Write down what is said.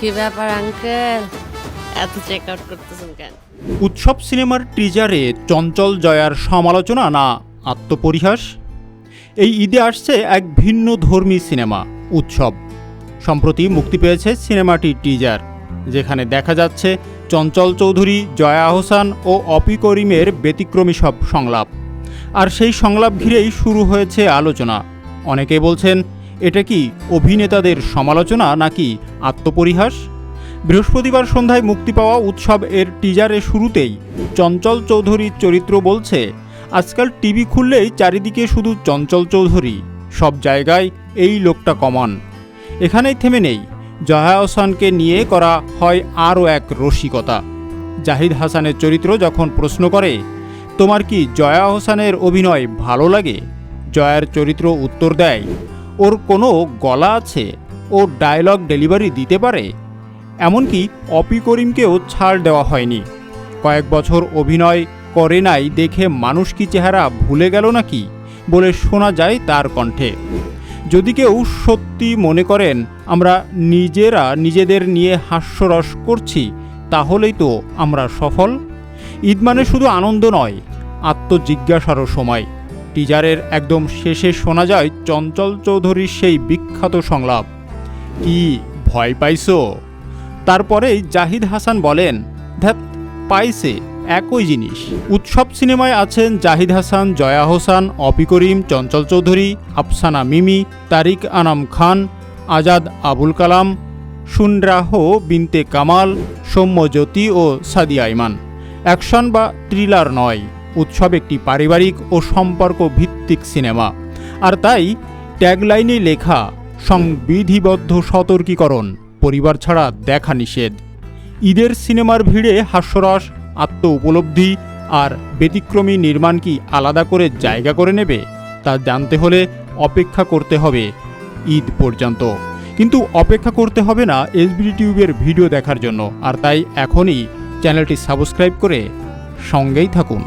কি ব্যাপার আঙ্কেল এত চেক আউট করতেছেন কেন? উৎসব সিনেমার টিজারে চঞ্চল জয়ার সমালোচনা না আত্মপরিহাস? এই ঈদে আসছে এক ভিন্ন ধর্মী সিনেমা, উৎসব। সম্প্রতি মুক্তি পেয়েছে সিনেমাটির টিজার যেখানে দেখা যাচ্ছে চঞ্চল চৌধুরী, জয়া আহসান ও অপি করিমের ব্যতিক্রমী সব সংলাপ। আর সেই সংলাপ ঘিরেই শুরু হয়েছে আলোচনা। অনেকে বলছেন এটা কি অভিনেতাদের সমালোচনা নাকি আত্মপরিহাস? বৃহস্পতিবার সন্ধ্যায় মুক্তি পাওয়া উৎসব এর টিজারের শুরুতেই চঞ্চল চৌধুরীর চরিত্র বলছে, আজকাল টিভি খুললেই চারিদিকে শুধু চঞ্চল চৌধুরী, সব জায়গায় এই লোকটা কমন। এখানেই থেমে নেই, জয়া হাসানকে নিয়ে করা হয় আরও এক রসিকতা। জাহিদ হাসানের চরিত্র যখন প্রশ্ন করে, তোমার কি জয়া হোসানের অভিনয় ভালো লাগে? জয়ার চরিত্র উত্তর দেয় ওর কোনো গলা আছে? ও ডায়লগ ডেলিভারি দিতে পারে? এমনকি অপি করিমকেও ছাড় দেওয়া হয়নি। কয়েক বছর অভিনয় করে নাই দেখে মানুষ কি চেহারা ভুলে গেল নাকি বলে শোনা যায় তার কণ্ঠে। যদি কেউ সত্যি মনে করেন, আমরা নিজেরা নিজেদের নিয়ে হাস্যরস করছি, তাহলেই তো আমরা সফল। ঈদ মানে শুধু আনন্দ নয়, আত্মজিজ্ঞাসারও সময়। টিজারের একদম শেষে শোনা যায় চঞ্চল চৌধুরীর সেই বিখ্যাত সংলাপ। কি ভয় পাইছো? তারপরেই জাহিদ হাসান বলেন ধ্যাত পাইছে, একই জিনিস। উৎসব সিনেমায় আছেন জাহিদ হাসান, জয়া হোসান, অপি করিম, চঞ্চল চৌধুরী, আফসানা মিমি, তারিক আনাম খান, আজাদ আবুল কালাম, সুনরাহ বিনতে কামাল, সৌম্যজ্যোতি ও সাদিয়া ইমান। অ্যাকশন বা থ্রিলার নয়। উৎসব একটি পারিবারিক ও সম্পর্ক ভিত্তিক সিনেমা। আর তাই ট্যাগলাইনে লেখা, সংবিধিবদ্ধ সতর্কীকরণ, পরিবার ছাড়া দেখা নিষেধ। ঈদের সিনেমার ভিড়ে হাস্যরস আত্ম উপলব্ধি আর ব্যতিক্রমী নির্মাণ কি আলাদা করে জায়গা করে নেবে, তা জানতে হলে অপেক্ষা করতে হবে ঈদ পর্যন্ত। কিন্তু অপেক্ষা করতে হবে না এসবিডি টিউবের ভিডিও দেখার জন্য। আর তাই এখনই চ্যানেলটি সাবস্ক্রাইব করে সঙ্গেই থাকুন।